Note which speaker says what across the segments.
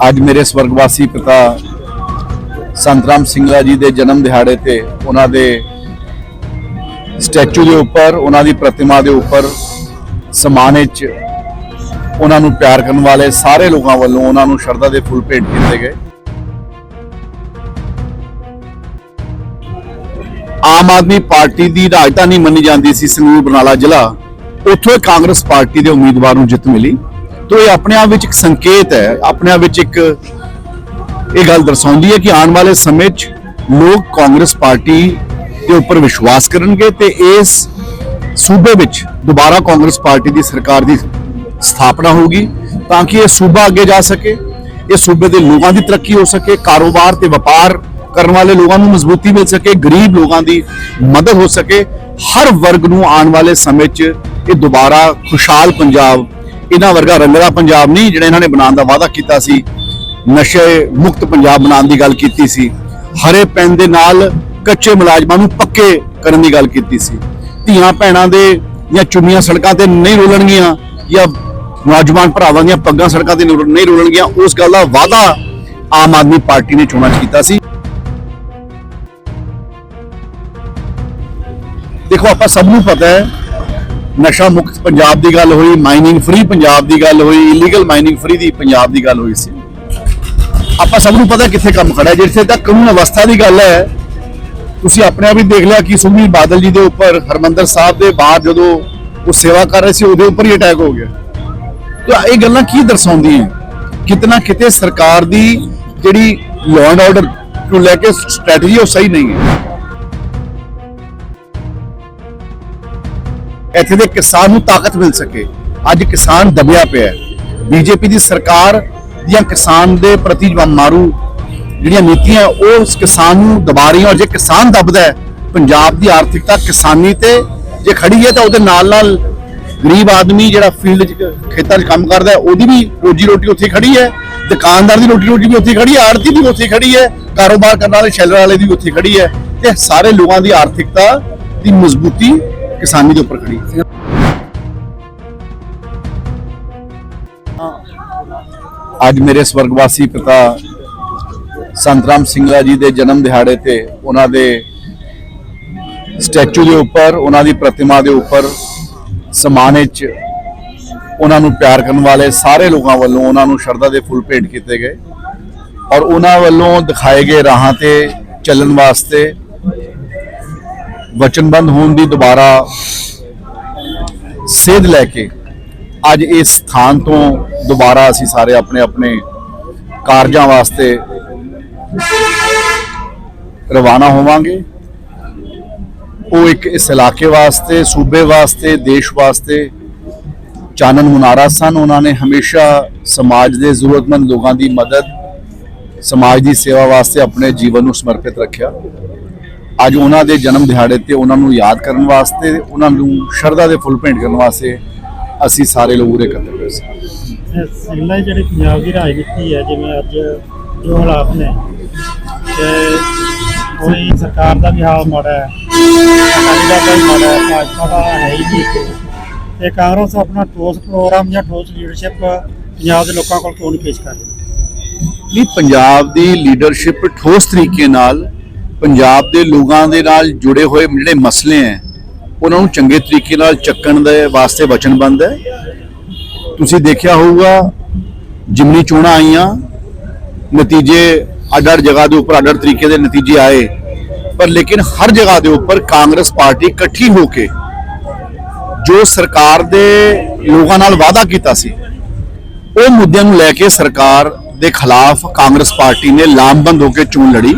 Speaker 1: ਅੱਜ ਮੇਰੇ ਸਵਰਗਵਾਸੀ ਪਿਤਾ ਸੰਤਰਾਮ ਸਿੰਘਲਾ ਜੀ ਦੇ ਜਨਮ ਦਿਹਾੜੇ ਤੇ ਉਹਨਾਂ ਦੇ ਸਟੈਚੂ ਦੇ ਉੱਪਰ, ਉਹਨਾਂ ਦੀ ਪ੍ਰਤਿਮਾ ਦੇ ਉੱਪਰ ਸਮਾਨ ਵਿੱਚ ਉਹਨਾਂ ਨੂੰ ਪਿਆਰ ਕਰਨ ਵਾਲੇ ਸਾਰੇ ਲੋਕਾਂ ਵੱਲੋਂ ਉਹਨਾਂ ਨੂੰ ਸ਼ਰਧਾ ਦੇ ਫੁੱਲ ਭੇਟ ਕੀਤੇ ਗਏ। ਆਮ ਆਦਮੀ ਪਾਰਟੀ ਦੀ ਰਾਜਧਾਨੀ ਮੰਨੀ ਜਾਂਦੀ ਸੀ ਸੰਗਰੂਰ ਬਰਨਾਲਾ ਜ਼ਿਲ੍ਹਾ। ਉੱਥੋਂ ਹੀ ਕਾਂਗਰਸ ਪਾਰਟੀ ਦੇ ਉਮੀਦਵਾਰ ਨੂੰ ਜਿੱਤ ਮਿਲੀ। ਤੋਂ ਇਹ ਆਪਣੇ ਆਪ ਵਿੱਚ ਇੱਕ ਸੰਕੇਤ ਹੈ ਆਪਣੇ ਆਪ ਵਿੱਚ ਇੱਕ ਇਹ ਗੱਲ ਦਰਸਾਉਂਦੀ ਹੈ ਕਿ ਆਉਣ ਵਾਲੇ ਸਮੇਂ 'ਚ ਲੋਕ ਕਾਂਗਰਸ ਪਾਰਟੀ ਦੇ ਉੱਪਰ ਵਿਸ਼ਵਾਸ ਕਰਨਗੇ ਤੇ ਇਸ ਸੂਬੇ ਵਿੱਚ ਦੁਬਾਰਾ ਕਾਂਗਰਸ ਪਾਰਟੀ ਦੀ ਸਰਕਾਰ ਦੀ ਸਥਾਪਨਾ ਹੋਊਗੀ ਤਾਂ ਕਿ ਇਹ ਸੂਬਾ ਅੱਗੇ ਜਾ ਸਕੇ, ਇਹ ਸੂਬੇ ਦੇ ਲੋਕਾਂ ਦੀ ਤਰੱਕੀ ਹੋ ਸਕੇ, ਕਾਰੋਬਾਰ ਤੇ ਵਪਾਰ ਕਰਨ ਵਾਲੇ ਲੋਕਾਂ ਨੂੰ ਮਜ਼ਬੂਤੀ ਮਿਲ ਸਕੇ, ਗਰੀਬ ਲੋਕਾਂ ਦੀ ਮਦਦ ਹੋ ਸਕੇ, ਹਰ ਵਰਗ ਨੂੰ ਆਉਣ ਵਾਲੇ ਸਮੇਂ 'ਚ ਇਹ ਦੁਬਾਰਾ ਖੁਸ਼ਹਾਲ ਪੰਜਾਬ ਇਹਨਾਂ ਵਰਗਾ ਰੰਗਲਾ ਪੰਜਾਬ ਨਹੀਂ, ਜਿਹੜਾ ਇਹਨਾਂ ਨੇ ਬਣਾਉਣ ਦਾ ਵਾਅਦਾ ਕੀਤਾ ਸੀ। ਨਸ਼ੇ ਮੁਕਤ ਪੰਜਾਬ ਬਣਾਉਣ ਦੀ ਗੱਲ ਕੀਤੀ ਸੀ। ਹਰੇ ਪੈਨ ਦੇ ਨਾਲ ਕੱਚੇ ਮੁਲਾਜ਼ਮਾਂ ਨੂੰ ਪੱਕੇ ਕਰਨ ਦੀ ਗੱਲ ਕੀਤੀ ਸੀ। ਧੀਆਂ ਭੈਣਾਂ ਦੇ ਜਾਂ ਚੁੰਮੀਆਂ ਸੜਕਾਂ ਤੇ ਨਹੀਂ ਰੋਲਣਗੀਆਂ ਜਾਂ ਨੌਜਵਾਨ ਭਰਾਵਾਂ ਦੀਆਂ ਪੱਗਾਂ ਸੜਕਾਂ ਤੇ ਨਹੀਂ ਰੁਲ- ਨਹੀਂ ਰੋਲਣਗੀਆਂ, ਉਸ ਗੱਲ ਦਾ ਵਾਅਦਾ ਆਮ ਆਦਮੀ ਪਾਰਟੀ ਨੇ ਚੋਣਾਂ 'ਚ ਕੀਤਾ ਸੀ। ਦੇਖੋ, ਆਪਾਂ ਸਭ ਨੂੰ ਪਤਾ ਹੈ ਨਸ਼ਾ ਮੁਕਤ ਪੰਜਾਬ ਦੀ ਗੱਲ ਹੋਈ ਮਾਈਨਿੰਗ ਫ੍ਰੀ ਪੰਜਾਬ ਦੀ ਗੱਲ ਹੋਈ ਇਲੀਗਲ ਮਾਈਨਿੰਗ ਫ੍ਰੀ ਦੀ ਪੰਜਾਬ ਦੀ ਗੱਲ ਹੋਈ ਸੀ। ਆਪਾਂ ਸਭ ਨੂੰ ਪਤਾ ਕਿੱਥੇ ਕੰਮ ਖੜਾ ਜਿੱਥੇ ਤੱਕ ਕਾਨੂੰਨ ਅਵਸਥਾ ਦੀ ਗੱਲ ਹੈ, ਤੁਸੀਂ ਆਪਣੇ ਆਪ ਹੀ ਦੇਖ ਲਿਆ ਕਿ ਸੁਖਬੀਰ ਬਾਦਲ ਜੀ ਦੇ ਉੱਪਰ, ਹਰਮੰਦਰ ਸਾਹਿਬ ਦੇ ਬਾਹਰ ਜਦੋਂ ਉਹ ਸੇਵਾ ਕਰ ਰਹੇ ਸੀ, ਉਹਦੇ ਉੱਪਰ ਹੀ ਅਟੈਕ ਹੋ ਗਿਆ। ਤਾਂ ਇਹ ਗੱਲਾਂ ਕੀ ਦਰਸਾਉਂਦੀਆਂ? ਕਿਤਨਾ ਕਿਤੇ ਸਰਕਾਰ ਦੀ ਜਿਹੜੀ ਲਾਅ ਐਂਡ ਆਰਡਰ ਨੂੰ ਲੈ ਕੇ ਸਟ੍ਰੈਟਜੀ ਉਹ ਸਹੀ ਨਹੀਂ ਹੈ। ਇੱਥੇ ਦੇ ਕਿਸਾਨ ਨੂੰ ਤਾਕਤ ਮਿਲ ਸਕੇ। ਅੱਜ ਕਿਸਾਨ ਦਬਿਆ ਪਿਆ ਹੈ। ਬੀਜੇਪੀ ਦੀ ਸਰਕਾਰ ਦੀਆਂ ਕਿਸਾਨ ਦੇ ਪ੍ਰਤੀ ਮਾਰੂ ਜਿਹੜੀਆਂ ਨੀਤੀਆਂ ਉਹ ਉਸ ਕਿਸਾਨ ਨੂੰ ਦਬਾ ਰਹੀਆਂ ਔਰ ਜੇ ਕਿਸਾਨ ਦਬਦਾ ਹੈ, ਪੰਜਾਬ ਦੀ ਆਰਥਿਕਤਾ ਕਿਸਾਨੀ ਤੇ ਜੇ ਖੜੀ ਹੈ ਤਾਂ ਉਹਦੇ ਨਾਲ ਨਾਲ ਗਰੀਬ ਆਦਮੀ ਜਿਹੜਾ ਫੀਲਡ 'ਚ ਖੇਤਾਂ 'ਚ ਕੰਮ ਕਰਦਾ ਹੈ, ਉਹਦੀ ਵੀ ਰੋਜੀ ਰੋਟੀ ਉੱਥੇ ਹੀ ਖੜੀ ਹੈ, ਦੁਕਾਨਦਾਰ ਦੀ ਰੋਟੀ ਰੋਟੀ ਵੀ ਉੱਥੇ ਹੀ ਖੜੀ ਹੈ ਆੜਤੀ ਵੀ ਉੱਥੇ ਹੀ ਖੜੀ ਹੈ, ਕਾਰੋਬਾਰ ਕਰਨ ਵਾਲੇ ਸ਼ੈਲਰ ਵਾਲੇ ਦੀ ਵੀ ਉੱਥੇ ਹੀ ਖੜੀ ਹੈ ਤੇ ਸਾਰੇ ਲੋਕਾਂ ਦੀ ਆਰਥਿਕਤਾ ਦੀ ਮਜ਼ਬੂਤੀ ਕਿਸਾਨੀ ਦੇ ਉੱਪਰ ਖੜੀ। ਹੈ ਅੱਜ ਮੇਰੇ ਸਵਰਗਵਾਸੀ ਪਿਤਾ ਸੰਤਰਾਮ ਸਿੰਘਲਾ ਜੀ ਦੇ ਜਨਮ ਦਿਹਾੜੇ ਤੇ ਉਹਨਾਂ ਦੇ ਸਟੈਚੂ ਦੇ ਉੱਪਰ, ਉਹਨਾਂ ਦੀ ਪ੍ਰਤਿਮਾ ਦੇ ਉੱਪਰ ਸਮਾਨ ਵਿੱਚ ਉਹਨਾਂ ਨੂੰ ਪਿਆਰ ਕਰਨ ਵਾਲੇ ਸਾਰੇ ਲੋਕਾਂ ਵੱਲੋਂ ਉਹਨਾਂ ਨੂੰ ਸ਼ਰਧਾ ਦੇ ਫੁੱਲ ਭੇਟ ਕੀਤੇ ਗਏ ਔਰ ਉਹਨਾਂ ਵੱਲੋਂ ਦਿਖਾਏ ਗਏ ਰਾਹਾਂ ਤੇ ਚੱਲਣ ਵਾਸਤੇ ਵਚਨਬੰਦ ਹੋਣ ਦੀ ਦੁਬਾਰਾ ਸੇਧ ਲੈ ਕੇ ਅੱਜ ਇਸ ਸਥਾਨ ਤੋਂ ਦੁਬਾਰਾ ਅਸੀਂ ਸਾਰੇ ਆਪਣੇ ਆਪਣੇ ਕਾਰਜਾਂ ਵਾਸਤੇ ਰਵਾਨਾ ਹੋਵਾਂਗੇ। ਉਹ ਇੱਕ ਇਸ ਇਲਾਕੇ ਵਾਸਤੇ, ਸੂਬੇ ਵਾਸਤੇ, ਦੇਸ਼ ਵਾਸਤੇ ਚਾਨਣ ਮੁਨਾਰਾ ਸਨ। ਉਹਨਾਂ ਨੇ ਹਮੇਸ਼ਾ ਸਮਾਜ ਦੇ ਜ਼ਰੂਰਤਮੰਦ ਲੋਕਾਂ ਦੀ ਮਦਦ, ਸਮਾਜ ਦੀ ਸੇਵਾ ਵਾਸਤੇ ਆਪਣੇ ਜੀਵਨ ਨੂੰ ਸਮਰਪਿਤ ਰੱਖਿਆ। ਅੱਜ ਉਹਨਾਂ ਦੇ ਜਨਮ ਦਿਹਾੜੇ ਤੇ ਉਹਨਾਂ ਨੂੰ ਯਾਦ ਕਰਨ ਵਾਸਤੇ ਉਹਨਾਂ ਨੂੰ ਸ਼ਰਧਾ ਦੇ ਫੁੱਲ ਭੇਂਟ ਕਰਨ ਵਾਸਤੇ ਅਸੀਂ ਸਾਰੇ ਲੋਕ ਉਰੇ ਇਕੱਠੇ ਹੋਏ ਸੀ
Speaker 2: ਸਿੰਗਲਾ ਜਿਹੜੀ ਪੰਜਾਬ ਦੀ ਰਾਜਨੀਤੀ ਹੈ ਜਿਵੇਂ ਅੱਜ ਜੋ ਹਾਲਾਤ ਨੇ ਤੇ ਕੋਈ ਸਰਕਾਰ ਦਾ ਵੀ ਹਾਲ ਮਾੜਾ ਹੈ ਅਕਾਲੀ ਦਾ ਵੀ ਮਾੜਾ ਹੈ ਭਾਜਪਾ ਦਾ ਹੈ ਹੀ ਨਹੀਂ। ਤੇ ਕਾਂਗਰਸ ਆਪਣਾ ਠੋਸ ਪ੍ਰੋਗਰਾਮ ਜਾਂ ਠੋਸ ਲੀਡਰਸ਼ਿਪ ਪੰਜਾਬ ਦੇ ਲੋਕਾਂ ਕੋਲ ਕਿਉਂ ਨਹੀਂ ਪੇਸ਼ ਕਰ ਰਹੀ
Speaker 1: ਨਹੀਂ ਪੰਜਾਬ ਦੀ ਲੀਡਰਸ਼ਿਪ ਠੋਸ ਤਰੀਕੇ ਨਾਲ ਪੰਜਾਬ ਦੇ ਲੋਕਾਂ ਦੇ ਨਾਲ ਜੁੜੇ ਹੋਏ ਜਿਹੜੇ ਮਸਲੇ ਹੈ, ਉਹਨਾਂ ਨੂੰ ਚੰਗੇ ਤਰੀਕੇ ਨਾਲ ਚੱਕਣ ਦੇ ਵਾਸਤੇ ਵਚਨਬੰਦ ਹੈ। ਤੁਸੀਂ ਦੇਖਿਆ ਹੋਊਗਾ ਜਿਮਨੀ ਚੋਣਾਂ ਆਈਆਂ, ਨਤੀਜੇ ਅੱਡ-ਅੱਡ ਜਗ੍ਹਾ ਦੇ ਉੱਪਰ ਅੱਡ-ਅੱਡ ਤਰੀਕੇ ਦੇ ਨਤੀਜੇ ਆਏ, ਪਰ ਲੇਕਿਨ ਹਰ ਜਗ੍ਹਾ ਦੇ ਉੱਪਰ ਕਾਂਗਰਸ ਪਾਰਟੀ ਇਕੱਠੀ ਹੋ ਕੇ ਜੋ ਸਰਕਾਰ ਦੇ ਲੋਕਾਂ ਨਾਲ ਵਾਅਦਾ ਕੀਤਾ ਸੀ, ਉਹ ਮੁੱਦਿਆਂ ਨੂੰ ਲੈ ਕੇ ਸਰਕਾਰ ਦੇ ਖਿਲਾਫ ਕਾਂਗਰਸ ਪਾਰਟੀ ਨੇ ਲਾਮਬੰਦ ਹੋ ਕੇ ਚੋਣ ਲੜੀ।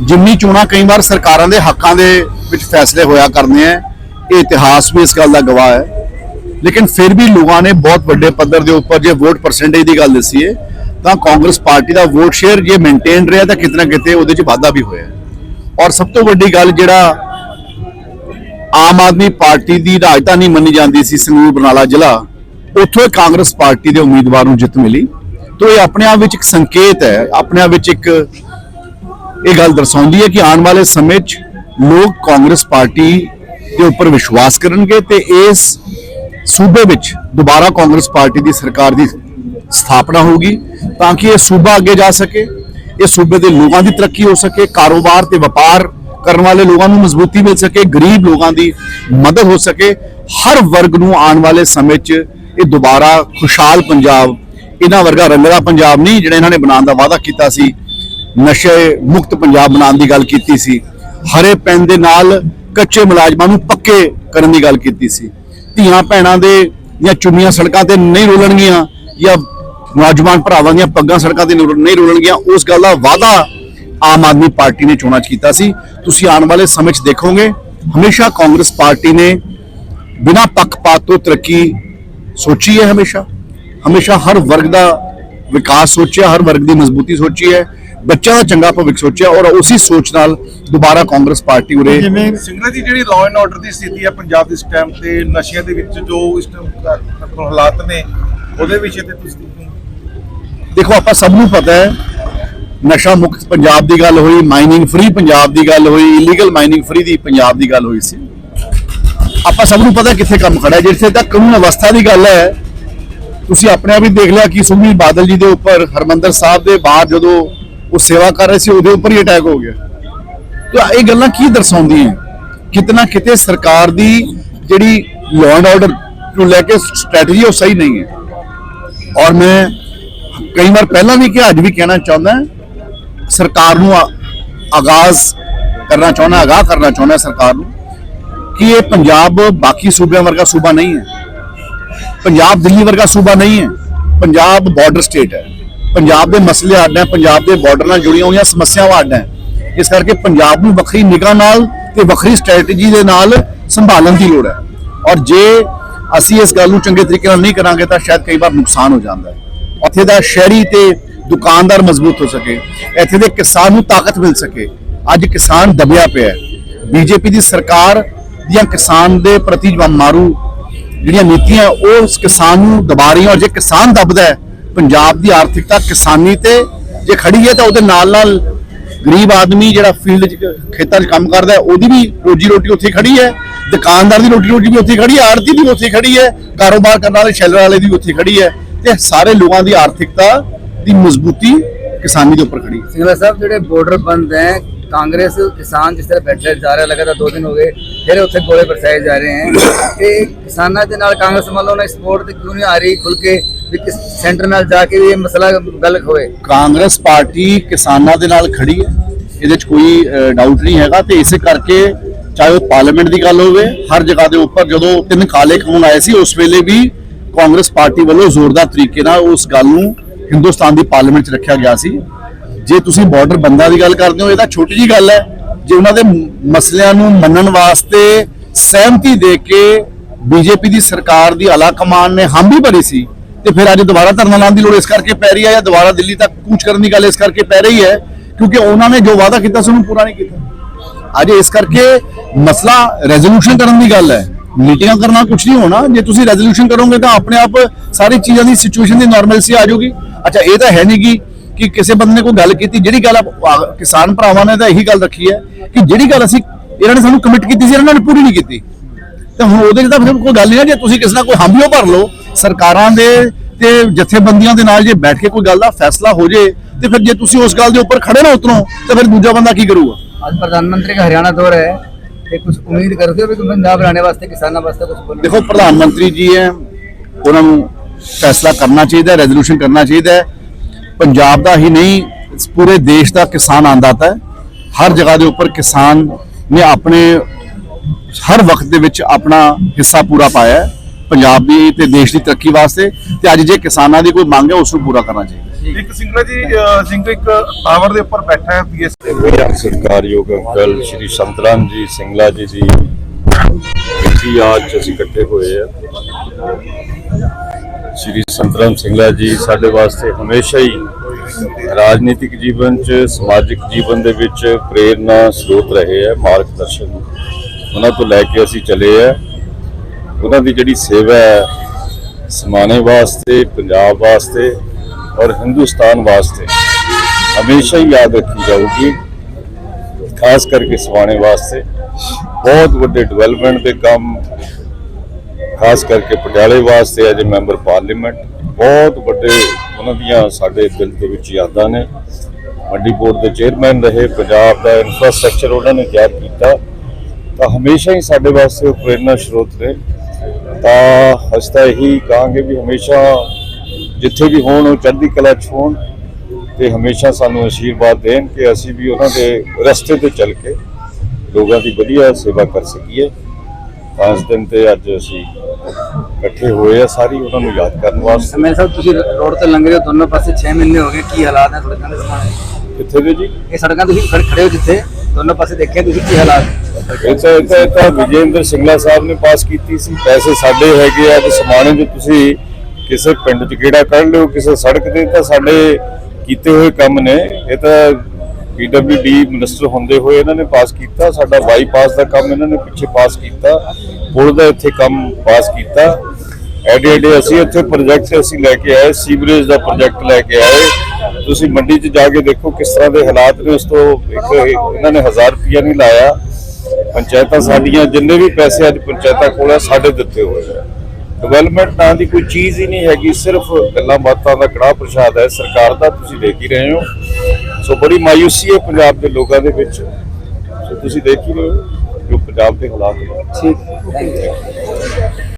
Speaker 1: ਜਿੰਨੀ ਚੋਣਾਂ ਕਈ ਵਾਰ ਸਰਕਾਰਾਂ ਦੇ ਹੱਕਾਂ ਦੇ ਵਿੱਚ ਫੈਸਲੇ ਹੋਇਆ ਕਰਦੇ ਆ, ਇਹ ਇਤਿਹਾਸ ਵੀ ਇਸ ਗੱਲ ਦਾ ਗਵਾਹ ਹੈ। ਲੇਕਿਨ ਫਿਰ ਵੀ ਲੋਕਾਂ ਨੇ ਬਹੁਤ ਵੱਡੇ ਪੱਧਰ ਦੇ ਉੱਪਰ ਜੇ ਵੋਟ ਪਰਸੈਂਟੇਜ ਦੀ ਗੱਲ ਦਸੀਏ, ਤਾਂ ਕਾਂਗਰਸ ਪਾਰਟੀ ਦਾ ਵੋਟ ਸ਼ੇਅਰ ਜੇ ਮੇਨਟੇਨ ਰਿਹਾ, ਤਾਂ ਕਿਤਨਾ ਕਿਤੇ ਉਹਦੇ 'ਚ ਵਾਧਾ ਵੀ ਹੋਇਆ। ਔਰ ਸਭ ਤੋਂ ਵੱਡੀ ਗੱਲ ਜਿਹੜਾ ਆਮ ਆਦਮੀ ਪਾਰਟੀ ਦੀ ਰਾਜਧਾਨੀ ਮੰਨੀ ਜਾਂਦੀ ਸੀ, ਸੰਗਰੂਰ, ਬਰਨਾਲਾ ਜ਼ਿਲ੍ਹਾ, ਉੱਥੋਂ ਹੀ ਕਾਂਗਰਸ ਪਾਰਟੀ ਦੇ ਉਮੀਦਵਾਰ ਨੂੰ ਜਿੱਤ ਮਿਲੀ। ਤੋਂ ਇਹ ਆਪਣੇ ਆਪ ਵਿੱਚ ਇੱਕ ਸੰਕੇਤ ਹੈ, ਆਪਣੇ ਆਪ ਵਿੱਚ ਇੱਕ ਇਹ ਗੱਲ ਦਰਸਾਉਂਦੀ ਹੈ ਕਿ ਆਉਣ ਵਾਲੇ ਸਮੇਂ 'ਚ ਲੋਕ ਕਾਂਗਰਸ ਪਾਰਟੀ ਦੇ ਉੱਪਰ ਵਿਸ਼ਵਾਸ ਕਰਨਗੇ ਤੇ ਇਸ ਸੂਬੇ ਵਿੱਚ ਦੁਬਾਰਾ ਕਾਂਗਰਸ ਪਾਰਟੀ ਦੀ ਸਰਕਾਰ ਦੀ ਸਥਾਪਨਾ ਹੋਊਗੀ ਤਾਂ ਕਿ ਇਹ ਸੂਬਾ ਅੱਗੇ ਜਾ ਸਕੇ, ਇਹ ਸੂਬੇ ਦੇ ਲੋਕਾਂ ਦੀ ਤਰੱਕੀ ਹੋ ਸਕੇ, ਕਾਰੋਬਾਰ ਤੇ ਵਪਾਰ ਕਰਨ ਵਾਲੇ ਲੋਕਾਂ ਨੂੰ ਮਜ਼ਬੂਤੀ ਮਿਲ ਸਕੇ, ਗਰੀਬ ਲੋਕਾਂ ਦੀ ਮਦਦ ਹੋ ਸਕੇ, ਹਰ ਵਰਗ ਨੂੰ ਆਉਣ ਵਾਲੇ ਸਮੇਂ 'ਚ ਇਹ ਦੁਬਾਰਾ ਖੁਸ਼ਹਾਲ ਪੰਜਾਬ, ਇਹਨਾਂ ਵਰਗਾ ਰੰਗਲਾ ਪੰਜਾਬ ਨਹੀਂ, ਜਿਹੜਾ ਇਹਨਾਂ ਨੇ ਬਣਾਉਣ ਦਾ ਵਾਅਦਾ ਕੀਤਾ ਸੀ ਨਸ਼ੇ ਮੁਕਤ ਪੰਜਾਬ ਬਣਾਉਣ ਦੀ ਗੱਲ ਕੀਤੀ ਸੀ। ਹਰੇ ਪੈਨ ਦੇ ਨਾਲ ਕੱਚੇ ਮੁਲਾਜ਼ਮਾਂ ਨੂੰ ਪੱਕੇ ਕਰਨ ਦੀ ਗੱਲ ਕੀਤੀ ਸੀ। ਧੀਆਂ ਭੈਣਾਂ ਦੇ ਜਾਂ ਚੁੰਨੀਆਂ ਸੜਕਾਂ ਤੇ ਨਹੀਂ ਰੋਲਣਗੀਆਂ ਜਾਂ ਨੌਜਵਾਨ ਭਰਾਵਾਂ ਦੀਆਂ ਪੱਗਾਂ ਸੜਕਾਂ ਤੇ ਨਹੀਂ ਰੋਲ- ਨਹੀਂ ਰੋਲਣਗੀਆਂ, ਉਸ ਗੱਲ ਦਾ ਵਾਅਦਾ ਆਮ ਆਦਮੀ ਪਾਰਟੀ ਨੇ ਚੋਣਾਂ 'ਚ ਕੀਤਾ ਸੀ। ਤੁਸੀਂ ਆਉਣ ਵਾਲੇ ਸਮੇਂ 'ਚ ਦੇਖੋਗੇ, ਹਮੇਸ਼ਾ ਕਾਂਗਰਸ ਪਾਰਟੀ ਨੇ ਬਿਨਾਂ ਪੱਖਪਾਤ ਤੋਂ ਤਰੱਕੀ ਸੋਚੀ ਹੈ ਹਮੇਸ਼ਾ। ਹਮੇਸ਼ਾ ਹਰ ਵਰਗ ਦਾ ਵਿਕਾਸ ਸੋਚਿਆ, ਹਰ ਵਰਗ ਦੀ ਮਜ਼ਬੂਤੀ ਸੋਚੀ ਹੈ। ਬੱਚਿਆਂ ਦਾ ਚੰਗਾ ਭਵਿੱਖ ਸੋਚਿਆ ਔਰ ਉਸੇ ਸੋਚ ਨਾਲ ਦੁਬਾਰਾ ਕਾਂਗਰਸ ਪਾਰਟੀ ਉਰੇ
Speaker 2: ਜਿਵੇਂ
Speaker 3: ਸਿੰਗਲਾ ਦੀ ਜਿਹੜੀ ਲਾਅ ਐਂਡ ਆਰਡਰ ਦੀ ਸਥਿਤੀ ਹੈ ਪੰਜਾਬ ਦੇ ਇਸ ਟਾਈਮ ਤੇ ਨਸ਼ਿਆਂ ਦੇ ਵਿੱਚ ਜੋ ਇਸ ਟਾਈਮ ਹਾਲਾਤ ਨੇ ਉਹਦੇ ਵਿਸ਼ੇ ਤੇ ਤੁਸੀਂ
Speaker 1: ਦੇਖੋ ਆਪਾਂ ਸਭ ਨੂੰ ਪਤਾ ਹੈ ਨਸ਼ਾ ਮੁਕਤ ਪੰਜਾਬ ਦੀ ਗੱਲ ਹੋਈ ਮਾਈਨਿੰਗ ਫ੍ਰੀ ਪੰਜਾਬ ਦੀ ਗੱਲ ਹੋਈ ਇਲੀਗਲ ਮਾਈਨਿੰਗ ਫ੍ਰੀ ਦੀ ਪੰਜਾਬ ਦੀ ਗੱਲ ਹੋਈ ਸੀ। ਆਪਾਂ ਸਭ ਨੂੰ ਪਤਾ ਕਿੱਥੇ ਕੰਮ ਖੜਾ ਹੈ ਜਿੱਥੇ ਤੱਕ ਕਾਨੂੰਨ ਅਵਸਥਾ ਦੀ ਗੱਲ ਹੈ ਤੁਸੀਂ ਆਪਣੇ ਆਪ ਹੀ ਦੇਖ ਲਿਆ ਕਿ ਸੁਖਬੀਰ ਬਾਦਲ ਜੀ ਦੇ ਉੱਪਰ ਹਰਮੰਦਰ ਸਾਹਿਬ ਦੇ ਬਾਹਰ ਜਦੋਂ ਉਹ ਸੇਵਾ ਕਰ ਰਹੇ ਸੀ, ਉਹਦੇ ਉੱਪਰ ਹੀ ਅਟੈਕ ਹੋ ਗਿਆ। ਤਾਂ ਇਹ ਗੱਲਾਂ ਕੀ ਦਰਸਾਉਂਦੀਆਂ ਕਿਤਨਾ ਕਿਤੇ ਸਰਕਾਰ ਦੀ ਜਿਹੜੀ ਲਾਅ ਐਂਡ ਆਰਡਰ ਨੂੰ ਲੈ ਕੇ ਸਟ੍ਰੈਟਜੀ ਉਹ ਸਹੀ ਨਹੀਂ ਹੈ। ਔਰ ਮੈਂ ਕਈ ਵਾਰ ਪਹਿਲਾਂ ਵੀ ਕਿਹਾ, ਅੱਜ ਵੀ ਕਹਿਣਾ ਚਾਹੁੰਦਾ ਸਰਕਾਰ ਨੂੰ ਆਗਾਜ਼ ਕਰਨਾ ਚਾਹੁੰਦਾ, ਆਗਾਹ ਕਰਨਾ ਚਾਹੁੰਦਾ ਸਰਕਾਰ ਨੂੰ ਕਿ ਇਹ ਪੰਜਾਬ ਬਾਕੀ ਸੂਬਿਆਂ ਵਰਗਾ ਸੂਬਾ ਨਹੀਂ ਹੈ। ਪੰਜਾਬ ਦਿੱਲੀ ਵਰਗਾ ਸੂਬਾ ਨਹੀਂ ਹੈ। ਪੰਜਾਬ ਬਾਰਡਰ ਸਟੇਟ ਹੈ। ਪੰਜਾਬ ਦੇ ਮਸਲੇ ਅੱਡ ਹੈ, ਪੰਜਾਬ ਦੇ ਬਾਰਡਰ ਨਾਲ ਜੁੜੀਆਂ ਹੋਈਆਂ ਸਮੱਸਿਆਵਾਂ ਅੱਡ ਹੈ। ਇਸ ਕਰਕੇ ਪੰਜਾਬ ਨੂੰ ਵੱਖਰੀ ਨਿਗਾਹ ਨਾਲ ਤੇ ਵੱਖਰੀ ਸਟ੍ਰੈਟਜੀ ਦੇ ਨਾਲ ਸੰਭਾਲਣ ਦੀ ਲੋੜ ਹੈ। ਔਰ ਜੇ ਅਸੀਂ ਇਸ ਗੱਲ ਨੂੰ ਚੰਗੇ ਤਰੀਕੇ ਨਾਲ ਨਹੀਂ ਕਰਾਂਗੇ, ਤਾਂ ਸ਼ਾਇਦ ਕਈ ਵਾਰ ਨੁਕਸਾਨ ਹੋ ਜਾਂਦਾ ਹੈ। ਉੱਥੇ ਦਾ ਸ਼ਹਿਰੀ ਤੇ ਦੁਕਾਨਦਾਰ ਮਜ਼ਬੂਤ ਹੋ ਸਕੇ, ਇੱਥੇ ਦੇ ਕਿਸਾਨ ਨੂੰ ਤਾਕਤ ਮਿਲ ਸਕੇ। ਅੱਜ ਕਿਸਾਨ ਦਬਿਆ ਪਿਆ ਹੈ। ਬੀਜੇਪੀ ਦੀ ਸਰਕਾਰ ਦੀਆਂ ਕਿਸਾਨ ਦੇ ਪ੍ਰਤੀ ਮਾਰੂ, ਜਿਹੜੀਆਂ ਨੀਤੀਆਂ, ਉਹ ਕਿਸਾਨ ਨੂੰ ਦਬਾ ਰਹੀਆਂ। ਔਰ ਜੇ ਕਿਸਾਨ ਦਬਦਾ ਹੈ ਪੰਜਾਬ ਦੀ ਆਰਥਿਕਤਾ ਕਿਸਾਨੀ ਤੇ ਜੇ ਖੜੀ ਹੈ ਤਾਂ ਉਹਦੇ ਨਾਲ ਨਾਲ ਗਰੀਬ ਆਦਮੀ ਜਿਹੜਾ ਫੀਲਡ 'ਚ ਖੇਤਾਂ 'ਚ ਕੰਮ ਕਰਦਾ ਉਹਦੀ ਵੀ ਰੋਜੀ ਰੋਟੀ ਉੱਥੇ ਖੜੀ ਹੈ, ਦੁਕਾਨਦਾਰ ਦੀ ਰੋਟੀ ਰੋਟੀ ਵੀ ਉੱਥੇ ਖੜੀ ਹੈ ਆੜਤੀ ਵੀ ਉੱਥੇ ਖੜੀ ਹੈ, ਕਾਰੋਬਾਰ ਕਰਨ ਵਾਲੇ ਸ਼ੈਲਰ ਵਾਲੇ ਦੀ ਉੱਥੇ ਖੜੀ ਹੈ ਤੇ ਸਾਰੇ ਲੋਕਾਂ ਦੀ ਆਰਥਿਕਤਾ ਦੀ ਮਜ਼ਬੂਤੀ ਕਿਸਾਨੀ ਦੇ ਉੱਪਰ ਖੜੀ ਹੈ।
Speaker 4: ਸਿੰਗਲਾ ਸਾਹਿਬ, ਜਿਹੜੇ ਬਾਰਡਰ ਬੰਦ ਹੈ ਕਾਂਗਰਸ ਕਿਸਾਨ ਜਿਸ ਤਰ੍ਹਾਂ ਬੈਠੇ ਜਾ ਰਿਹਾ ਲਗਾਤਾਰ ਦੋ ਦਿਨ ਹੋ ਗਏ ਜਿਹੜੇ ਉੱਥੇ ਗੋਲੇ ਬਰਸਾਏ ਜਾ ਰਹੇ ਹੈ ਤੇ ਕਿਸਾਨਾਂ ਦੇ ਨਾਲ ਕਾਂਗਰਸ ਵੱਲੋਂ ਨਾ ਸਪੋਰਟ ਤੇ ਕਿਉਂ ਨਹੀਂ ਆ ਰਹੀ ਖੁੱਲ ਕੇ ਵੀ ਕਿਸ ਸੈਂਟਰ ਨਾਲ ਜਾ ਕੇ ਇਹ ਮਸਲਾ ਗੱਲ ਹੋਵੇ?
Speaker 1: ਕਾਂਗਰਸ ਪਾਰਟੀ ਕਿਸਾਨਾਂ ਦੇ ਨਾਲ ਖੜੀ ਹੈ, ਇਹਦੇ 'ਚ ਕੋਈ ਡਾਊਟ ਨਹੀਂ ਹੈਗਾ ਤੇ ਇਸੇ ਕਰਕੇ ਚਾਹੇ ਉਹ ਪਾਰਲੀਮੈਂਟ ਦੀ ਗੱਲ ਹੋਵੇ, ਹਰ ਜਗ੍ਹਾ ਦੇ ਉੱਪਰ ਜਦੋਂ ਤਿੰਨ ਕਾਲੇ ਕਾਨੂੰਨ ਆਏ ਸੀ, ਉਸ ਵੇਲੇ ਵੀ ਕਾਂਗਰਸ ਪਾਰਟੀ ਵੱਲੋਂ ਜ਼ੋਰਦਾਰ ਤਰੀਕੇ ਨਾਲ ਉਸ ਗੱਲ ਨੂੰ ਹਿੰਦੁਸਤਾਨ ਦੀ ਪਾਰਲੀਮੈਂਟ 'ਚ ਰੱਖਿਆ ਗਿਆ ਸੀ। ਜੇ ਤੁਸੀਂ ਬਾਰਡਰ ਬੰਦਾ ਦੀ ਗੱਲ ਕਰਦੇ ਹੋ, ਇਹ ਤਾਂ ਛੋਟੀ ਜੀ ਗੱਲ ਹੈ। ਜੇ ਉਹਨਾਂ ਦੇ ਮਸਲਿਆਂ ਨੂੰ ਮੰਨਣ ਵਾਸਤੇ ਸਹਿਮਤੀ ਦੇ ਕੇ ਬੀਜੇਪੀ ਦੀ ਸਰਕਾਰ ਦੀ ਆਲਾ ਕਮਾਨ ਨੇ ਹਮ ਵੀ ਭਰੀ ਸੀ, ਤੇ ਫਿਰ ਅੱਜ ਦੁਬਾਰਾ ਧਰਨਾ ਲਾਉਣ ਦੀ ਲੋੜ ਇਸ ਕਰਕੇ ਪੈ ਰਹੀ ਹੈ ਜਾਂ ਦੁਬਾਰਾ ਦਿੱਲੀ ਤੱਕ ਕੂਚ ਕਰਨ ਦੀ ਗੱਲ ਇਸ ਕਰਕੇ ਪੈ ਰਹੀ ਹੈ, ਕਿਉਂਕਿ ਉਹਨਾਂ ਨੇ ਜੋ ਵਾਅਦਾ ਕੀਤਾ ਸੀ, ਉਹਨੂੰ ਪੂਰਾ ਨਹੀਂ ਕੀਤਾ। ਅੱਜ ਇਸ ਕਰਕੇ ਮਸਲਾ ਰੈਜ਼ੋਲੂਸ਼ਨ ਕਰਨ ਦੀ ਗੱਲ ਹੈ। ਮੀਟਿੰਗਾਂ ਕਰਨਾ ਕੁਝ ਨਹੀਂ ਹੋਣਾ। ਜੇ ਤੁਸੀਂ ਰੈਜ਼ੋਲੂਸ਼ਨ ਕਰੋਗੇ ਤਾਂ ਆਪਣੇ ਆਪ ਸਾਰੀ ਚੀਜ਼ਾਂ ਦੀ ਸਿਚੁਏਸ਼ਨ ਦੀ ਨਾਰਮਲਸੀ ਆ ਜਾਊਗੀ। ਅੱਛਾ, ਇਹ ਤਾਂ ਹੈ ਨਹੀਂ ਕਿ ਕਿ ਕਿਸੇ ਬੰਦੇ ਨੇ ਕੋਈ ਗੱਲ ਕੀਤੀ ਜਿਹੜੀ ਗੱਲ ਕਿਸਾਨ ਭਰਾਵਾਂ ਨੇ ਤਾਂ ਇਹੀ ਗੱਲ ਰੱਖੀ ਹੈ ਕਿ ਜਿਹੜੀ ਗੱਲ ਅਸੀਂ ਇਹਨਾਂ ਨੇ ਸਾਨੂੰ ਕਮਿਟ ਕੀਤੀ ਸੀ ਇਹਨਾਂ ਨੇ ਪੂਰੀ ਨਹੀਂ ਕੀਤੀ। ਤੇ ਹੁਣ ਉਹਦੇ ਤਾਂ ਫਿਰ ਕੋਈ ਗੱਲ ਨਹੀਂ ਨਾ ਜੇ ਤੁਸੀਂ ਕਿਸੇ ਨਾਲ ਕੋਈ ਹੰਭਿਓ ਭਰ ਲਓ ਸਰਕਾਰਾਂ ਦੇ ਤੇ ਜਥੇਬੰਦੀਆਂ ਦੇ ਨਾਲ ਜੇ ਬੈਠ ਕੇ ਕੋਈ ਗੱਲ ਦਾ ਫੈਸਲਾ ਹੋ ਜੇ ਤੇ ਫਿਰ ਜੇ ਤੁਸੀਂ ਉਸ ਗੱਲ ਦੇ ਉੱਪਰ ਖੜੇ ਨਾ ਉਤਰੋ ਤਾਂ ਫਿਰ ਦੂਜਾ ਬੰਦਾ ਕੀ ਕਰੂਗਾ?
Speaker 4: ਅੱਜ ਪ੍ਰਧਾਨਮੰਤਰੀ ਦਾ ਹਰਿਆਣਾ ਦੌਰਾ ਹੈ ਤੇ ਕੁਝ ਉਮੀਦ ਕਰਦੇ ਹੋ ਵੀ ਪੰਜਾਬ ਰਹਿਣੇ ਵਾਸਤੇ ਕਿਸਾਨਾਂ ਵਾਸਤੇ ਕੁਝ ਬੋਲੋ
Speaker 1: ਦੇਖੋ ਪ੍ਰਧਾਨ ਮੰਤਰੀ ਜੀ ਹੈ ਉਹਨਾਂ ਨੂੰ ਫੈਸਲਾ ਕਰਨਾ ਚਾਹੀਦਾ ਰੈਜ਼ੋਲੂਸ਼ਨ ਕਰਨਾ ਚਾਹੀਦਾ ਹੈ। ਪੰਜਾਬ ਦਾ ਹੀ ਨਹੀਂ ਪੂਰੇ ਦੇਸ਼ ਦਾ ਕਿਸਾਨ ਆਂਦਾਤਾ ਹੈ। ਹਰ ਜਗ੍ਹਾ ਦੇ ਉੱਪਰ ਕਿਸਾਨ ਨੇ ਆਪਣੇ ਹਰ ਵਕਤ ਦੇ ਵਿੱਚ ਆਪਣਾ ਹਿੱਸਾ ਪੂਰਾ ਪਾਇਆ ਹੈ। ਪੰਜਾਬ ਦੀ ਤੇ ਦੇਸ਼ ਦੀ ਤਰੱਕੀ ਵਾਸਤੇ ਤੇ ਅੱਜ ਜੇ ਕਿਸਾਨਾਂ ਦੀ ਕੋਈ ਮੰਗ ਹੈ ਉਸ ਨੂੰ ਪੂਰਾ ਕਰਨਾ ਚਾਹੀਦਾ।
Speaker 3: ਇੱਕ ਸਿੰਗਲਾ ਜੀ ਸਿੰਘ ਇੱਕ ਟਾਵਰ ਦੇ ਉੱਪਰ ਬੈਠਾ ਹੈ ਪੀਐਸ
Speaker 5: ਮੇਰਾ ਸਤਿਕਾਰਯੋਗ ਅੰਕਲ ਸ਼੍ਰੀ ਸੰਤਰਾਮ ਜੀ ਸਿੰਗਲਾ ਜੀ ਦੀ ਯਾਦ 'ਚ ਅਸੀਂ ਇਕੱਠੇ ਹੋਏ ਆ। ਸ਼੍ਰੀ ਸੰਤਰਾਮ ਸਿੰਗਲਾ ਜੀ, ਸਾਡੇ ਵਾਸਤੇ ਹਮੇਸ਼ਾ ਹੀ ਰਾਜਨੀਤਿਕ ਜੀਵਨ 'ਚ, ਸਮਾਜਿਕ ਜੀਵਨ ਦੇ ਵਿੱਚ ਪ੍ਰੇਰਨਾ ਸਰੋਤ ਰਹੇ ਹੈ ਮਾਰਗਦਰਸ਼ਨ ਉਹਨਾਂ ਤੋਂ ਲੈ ਕੇ ਅਸੀਂ ਚੱਲੇ ਆ। ਉਹਨਾਂ ਦੀ ਜਿਹੜੀ ਸੇਵਾ ਹੈ ਸਮਾਨੇ ਵਾਸਤੇ, ਪੰਜਾਬ ਵਾਸਤੇ ਔਰ ਹਿੰਦੁਸਤਾਨ ਵਾਸਤੇ ਹਮੇਸ਼ਾ ਹੀ ਯਾਦ ਰੱਖੀ ਜਾਊਗੀ। ਖਾਸ ਕਰਕੇ ਸਵਾਣੇ ਵਾਸਤੇ ਬਹੁਤ ਵੱਡੇ ਡਿਵੈਲਪਮੈਂਟ ਦੇ ਕੰਮ ਖਾਸ ਕਰਕੇ ਪਟਿਆਲੇ ਵਾਸਤੇ ਐਜ ਮੈਂਬਰ ਪਾਰਲੀਮੈਂਟ, ਬਹੁਤ ਵੱਡੇ ਉਹਨਾਂ ਦੀਆਂ ਸਾਡੇ ਦਿਲ ਦੇ ਵਿੱਚ ਯਾਦਾਂ ਨੇ। ਮੰਡੀ ਬੋਰਡ ਦੇ ਚੇਅਰਮੈਨ ਰਹੇ, ਪੰਜਾਬ ਦਾ ਇਨਫਰਾਸਟ੍ਰਕਚਰ ਉਹਨਾਂ ਨੇ ਤਿਆਰ ਕੀਤਾ। ਤਾਂ ਹਮੇਸ਼ਾ ਹੀ ਸਾਡੇ ਵਾਸਤੇ ਉਹ ਪ੍ਰੇਰਨਾ ਸਰੋਤ ਨੇ ਤਾਂ ਅਸੀਂ ਤਾਂ ਇਹੀ ਕਹਾਂਗੇ ਵੀ ਹਮੇਸ਼ਾ ਜਿੱਥੇ ਵੀ ਹੋਣ, ਉਹ ਚੜ੍ਹਦੀ ਕਲਾ 'ਚ ਹੋਣ ਤੇ ਹਮੇਸ਼ਾ ਸਾਨੂੰ ਅਸ਼ੀਰਵਾਦ ਦੇਣ ਕਿ ਅਸੀਂ ਵੀ ਉਹਨਾਂ ਦੇ ਰਸਤੇ ਤੇ ਚੱਲ ਕੇ ਲੋਕਾਂ ਦੀ ਵਧੀਆ ਸੇਵਾ ਕਰ ਸਕੀਏ। ਇਸ ਦਿਨ ਤੇ ਅੱਜ ਅਸੀਂ ਇਕੱਠੇ ਹੋਏ ਆ ਸਾਰੀ ਉਹਨਾਂ ਨੂੰ ਯਾਦ ਕਰਨ ਵਾਸਤੇ।
Speaker 4: ਐਮਐਲਏ ਸਾਹਿਬ ਤੁਸੀਂ ਰੋਡ ਤੇ ਲੰਘ ਰਹੇ ਹੋ ਦੋਨੋਂ ਪਾਸੇ 6 ਮਹੀਨੇ ਹੋ ਗਏ ਕੀ ਹਾਲਾਤ ਹੈ ਸੜਕਾਂ ਦੇ ਸਮਾਨ?
Speaker 5: ਕਿੱਥੇ ਦੇ ਜੀ?
Speaker 4: ਇਹ ਸੜਕਾਂ ਤੁਸੀਂ ਖੜ- ਖੜੇ ਹੋ ਜਿੱਥੇ? ਦੋਨੋਂ ਪਾਸੇ ਦੇਖਿਆ ਤੁਸੀਂ ਕੀ ਹਾਲਾਤ?
Speaker 5: ਇਹ ਤਾਂ ਇਹ ਤਾਂ ਵਿਜੇਂਦਰ ਸਿੰਗਲਾ ਸਾਹਿਬ ਨੇ ਪਾਸ ਕੀਤੀ ਸੀ। ਪੈਸੇ ਸਾਡੇ ਹੈਗੇ ਆ ਤੇ ਸਮਾਣੇ ਜੇ ਤੁਸੀਂ ਕਿਸੇ ਪਿੰਡ 'ਚ ਕਿਹੜਾ ਕੱਢ ਲਿਓ ਕਿਸੇ ਸੜਕ ਤੇ ਤਾਂ ਸਾਡੇ ਕੀਤੇ ਹੋਏ ਕੰਮ ਨੇ। ਇਹ ਤਾਂ ਪੀਡਬਲਯੂਡੀ ਮਿਨਿਸਟਰ ਹੁੰਦੇ ਹੋਏ ਇਹਨਾਂ ਨੇ ਪਾਸ ਕੀਤਾ, ਸਾਡਾ ਬਾਈਪਾਸ ਦਾ ਕੰਮ ਇਹਨਾਂ ਨੇ ਪਿੱਛੇ ਪਾਸ ਕੀਤਾ, ਪੁਲ ਦਾ ਇੱਥੇ ਕੰਮ ਪਾਸ ਕੀਤਾ। ਐਡੇ ਐਡੇ ਅਸੀਂ ਇੱਥੇ ਪ੍ਰੋਜੈਕਟ ਅਸੀਂ ਲੈ ਕੇ ਆਏ ਸੀਵਰੇਜ ਦਾ ਪ੍ਰੋਜੈਕਟ ਲੈ ਕੇ ਆਏ। ਤੁਸੀਂ ਮੰਡੀ 'ਚ ਜਾ ਕੇ ਦੇਖੋ ਕਿਸ ਤਰ੍ਹਾਂ ਦੇ ਹਾਲਾਤ ਨੇ, ਉਸ ਤੋਂ ਇੱਕ ਇਹਨਾਂ ਨੇ 1000 ਰੁਪਇਆ ਨਹੀਂ ਲਾਇਆ। ਪੰਚਾਇਤਾਂ ਸਾਡੀਆਂ ਜਿੰਨੇ ਵੀ ਪੈਸੇ ਅੱਜ ਪੰਚਾਇਤਾਂ ਕੋਲ ਆ, ਸਾਡੇ ਦਿੱਤੇ ਹੋਏ ਆ ਡਿਵੈਲਪਮੈਂਟ ਨਾਂ ਦੀ ਕੋਈ ਚੀਜ਼ ਹੀ ਨਹੀਂ ਹੈਗੀ, ਸਿਰਫ ਗੱਲਾਂ ਬਾਤਾਂ ਦਾ ਕੜਾਹ ਪ੍ਰਸ਼ਾਦ ਹੈ, ਸਰਕਾਰ ਦਾ ਤੁਸੀਂ ਦੇਖ ਹੀ ਰਹੇ ਹੋ। ਸੋ ਬੜੀ ਮਾਯੂਸੀ ਹੈ ਪੰਜਾਬ ਦੇ ਲੋਕਾਂ ਦੇ ਵਿੱਚ। ਸੋ ਤੁਸੀਂ ਦੇਖ ਹੀ ਰਹੇ ਹੋ ਜੋ ਪੰਜਾਬ ਦੇ ਹਾਲਾਤ
Speaker 4: ਠੀਕ